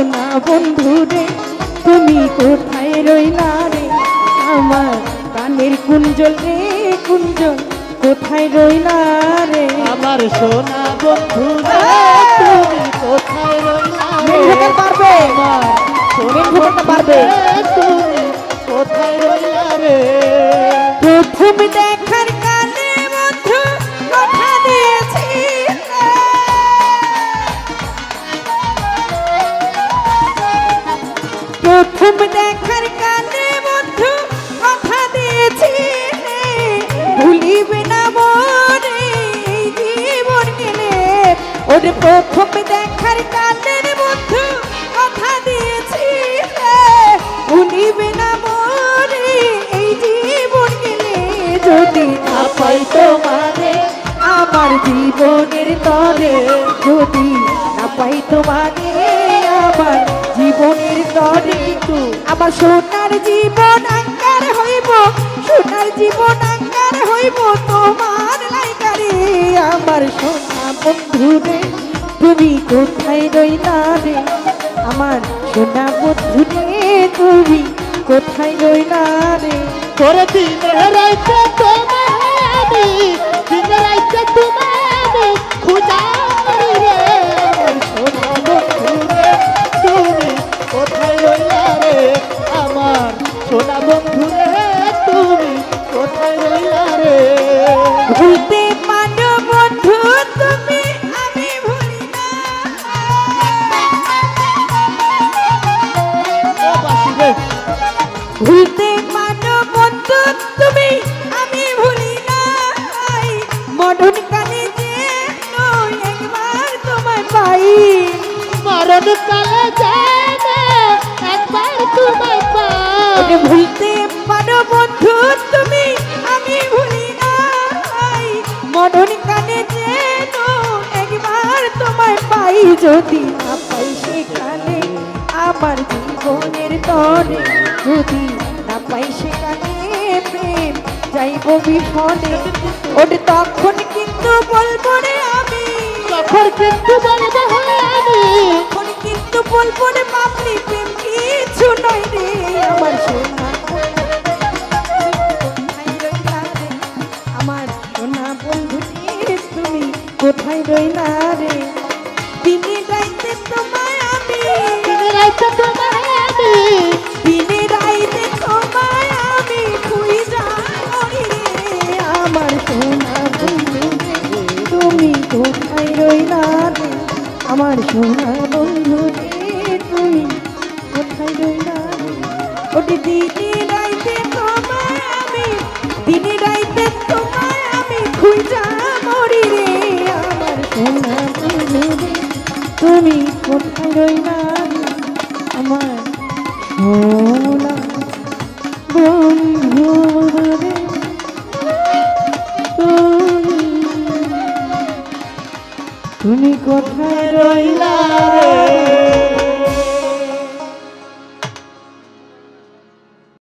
সোনা বন্ধু রে তুমি কোথায় রইলা রে? আমার প্রাণের কুঞ্জল রে কুঞ্জল কোথায় রইলা রে? আমার সোনা বন্ধু রে, তুমি কোথায় রইলা রে? পারবে? পারবে? তুমি কোথায় রইলা রে? প্রথম প্রথম দেখার কানে মধ্যে কথা দিয়েছি। ভুলিবে না মনে জীবন গেলে ওর প্রথম দেখার কানের মধ্যে কথা তোমারে, আমার জীবনের তরে যদি আমার সোনার জীবন আঙ্গার হইব, সোনার জীবন আঙ্গার হইব, তোমার লাইকারে আমার সোনা বন্ধু রে, তুমি কোথায় রইলা রে? আমার সোনা বন্ধু রে, তুমি কোথায় রইলা রে? তোরে দিনে রাইতে তোমায় মরণ কালে যাবে একবার তোমায় পাই। ভুলতে পারো বন্ধু তুমি আমি ভুলি নাই। মরণ কানে যে একবার তোমায় পাই যদি না পাই সেখানে আমার জীবনের তরে। যদি না পাই সেখানে প্রেম যাইব বিফলে। ওর তখন কিন্তু বলব রে আমি। তখন কিন্তু বলব কিন্তু বলব রে বাপরি প্রেম কিছু নয় রে আমার সোনা। আমার সোনা বন্ধু তুমি কোথায় রইলা রে? দিনে রাইতে তোমায় আমি। দিনে রাইতে তোমায় আমি। দিনে রাইতে তোমায় আমি খুঁজা মরি রে। আমার সোনা বন্ধু তুমি কোথায় রইলা রে? আমার সোনা বন্ধু দিনে রাইতে তোমায় আমি, দিনে তুমি কোথায় রইলা আমার সোনা? বন্ধু রে তুমি কোথায় রইলা রে?